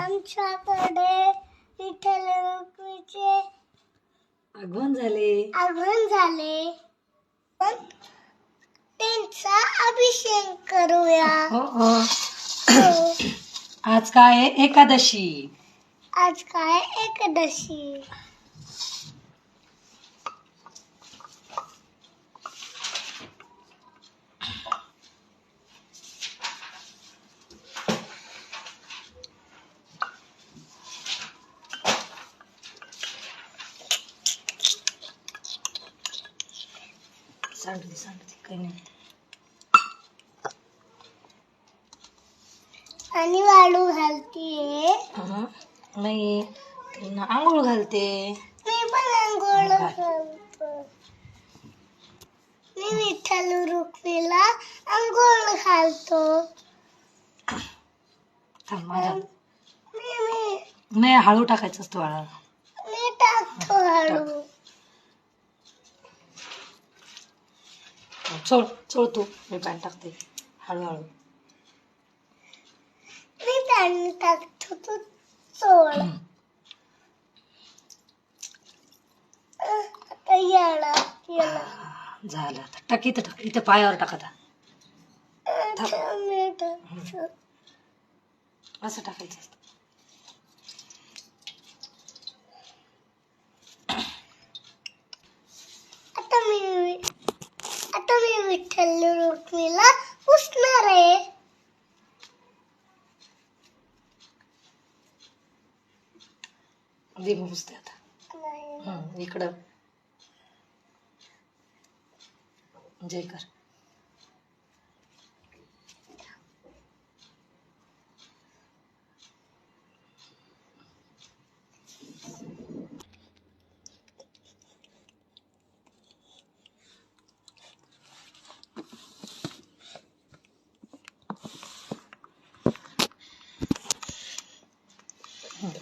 आमच्याकडे विठ्ठल रुक्मीचे आगमन झाले. आगमन झाले. पण त्यांचा अभिषेक करूया. हो हो हो. आज काय आहे? एकादशी. आज काय एकादशी. सांगते सांगते काही नाही. आणि वाळू घालतीये. हं. नाही त्यांना आंघोळ घालते. मी पण घालतो. मी विठ्ठल रुक्मीला आंघोळ घालतो. थांब माझ्या मी मी नाही हळू टाकायचं असतं बाळा मी टाकतो हळू चोळ चोळ तू. मी पॅन्ट टाकते. हळूहळू. मी त्यांनी टाकतो तू चोळ हं. आता याला याला झालं आता. टाक इथं टाक. इथं पायावर टाक आता. आता मी टाकतो. असं टाकायचं असतं. आता मी आता मी विठ्ठल रुक्मीला पुसणार आहे पुसते आता इकडं जय कर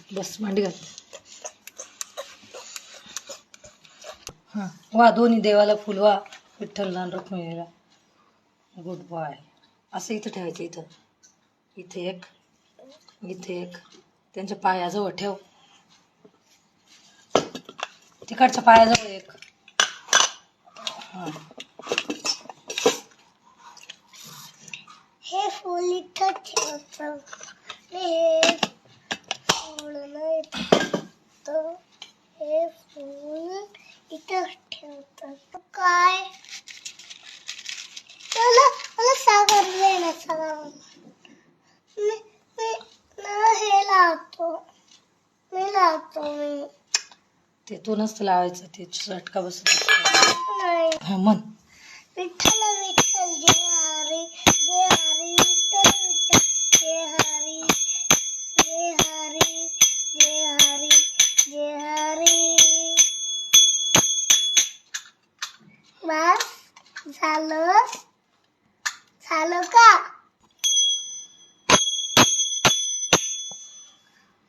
बस मांडी घाल हां वा दोन्ही देवाला फुल वा विठ्ठल लहान रुक्मिणीला गुड बॉय असं इथं ठेवायचं इथं. इथे एक इथे एक. त्यांच्या पायाजवळ ठेव. तिकडच्या पायाजवळ एक हां हे फूल इथं ठेवतो मी हे फूल नाही ठेवतो हे फूल इथं ठेवतो काय मला मला सागर दे ना सागर मी मी मला हे लावतो मी लावतो मी ते तू नसतं लावायचं ते चटका बसत म्हण. विठ्ठल विठ्ठल जय हरी जय हरी विठ्ठल विठ्ठल जय हरी जय हरी जय हरी जय हरी. बस झालं? झालं का?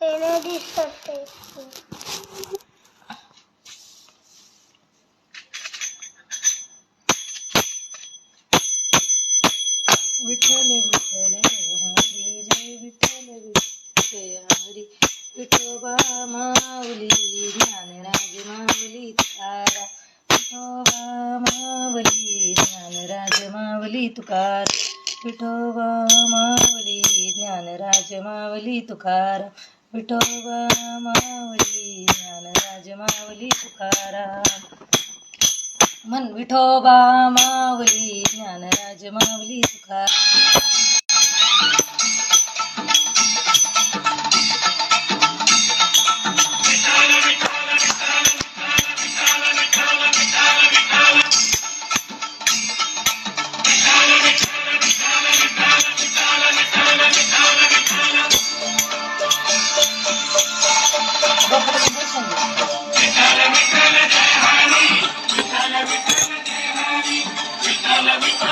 पेने दिसत आहे. विठ्ठल विठ्ठल हरी जय विठ्ठल जय हरी. विठोबा माऊली ज्ञानराज माऊली तुकारा विठोबा माऊली ज्ञानराज माऊली तुकार विठोबा माऊली ज्ञानराज माऊली तुकार विठोबा माऊली ज्ञानराज माऊली तुकारा मन विठोबा माऊली ज्ञानराज माऊली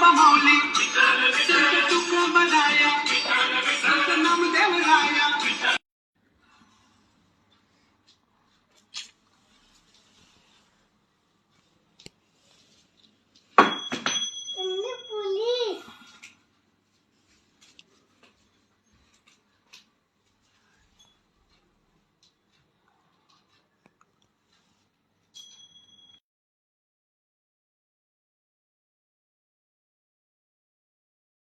Baba